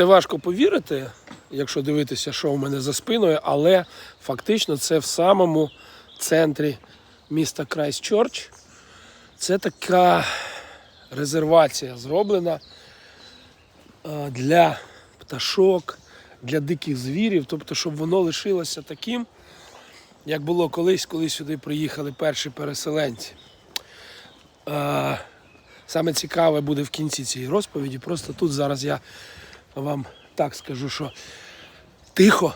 це важко повірити, якщо дивитися, що в мене за спиною, але фактично це в самому центрі міста Крайстчорч. Це така резервація зроблена для пташок, для диких звірів, тобто, щоб воно лишилося таким, як було колись, коли сюди приїхали перші переселенці. Саме цікаве буде в кінці цієї розповіді. Просто тут зараз я вам так скажу, що тихо,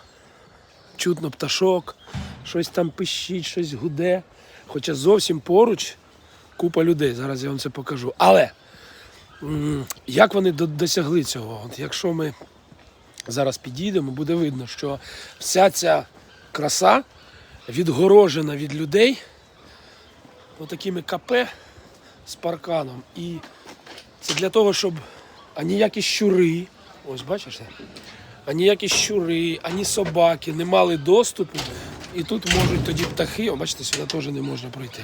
чутно пташок, щось там пищить, щось гуде. Хоча зовсім поруч купа людей. Зараз я вам це покажу. Але як вони досягли цього? От якщо ми зараз підійдемо, буде видно, що вся ця краса відгорожена від людей отакими капе з парканом. І це для того, щоб аніякі щури, ось бачиш, це? аніякі щури, ані собаки не мали доступу. І тут можуть тоді птахи, о, бачите, сюди теж не можна пройти.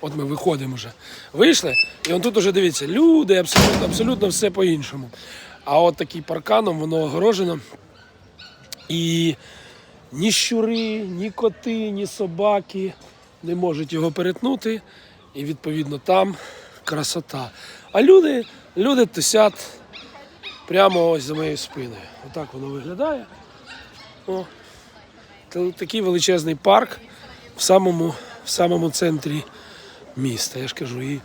От ми виходимо вже. Вийшли, і он тут уже дивіться, люди, абсолютно, абсолютно все по-іншому. А от такий парканом воно огорожено. І ні щури, ні коти, ні собаки не можуть його перетнути. І відповідно там красота. А люди, люди тусять прямо ось за моєю спиною. Отак воно виглядає. О. Такий величезний парк в самому, в самому центрі міста. Я ж кажу, і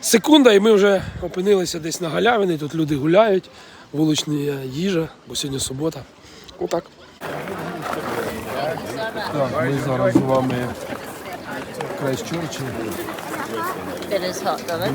секунда, і ми вже опинилися десь на галявині. Тут люди гуляють, вулична їжа, бо сьогодні субота. Отак. Так, ми зараз з вами в hot, darling.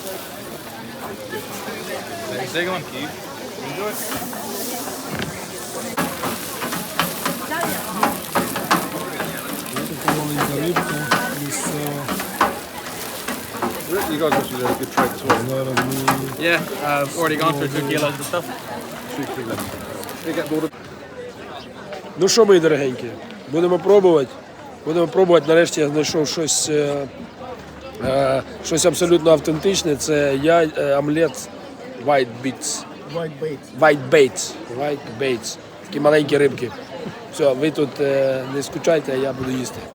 Keith. Enjoy. Така маленька. You guys must be doing a good trade as well. Yeah, I've already gone through two kilos of stuff. Two kilos. You get bored Ну що, мої дорогенькі, будемо пробувати. Будемо пробувати. Нарешті я знайшов щось, е, е, щось абсолютно автентичне. Це я, е, омлет White Beats. White bait. White Baits. White Baits. Такі маленькі рибки. Все, ви тут е, не скучайте, а я буду їсти.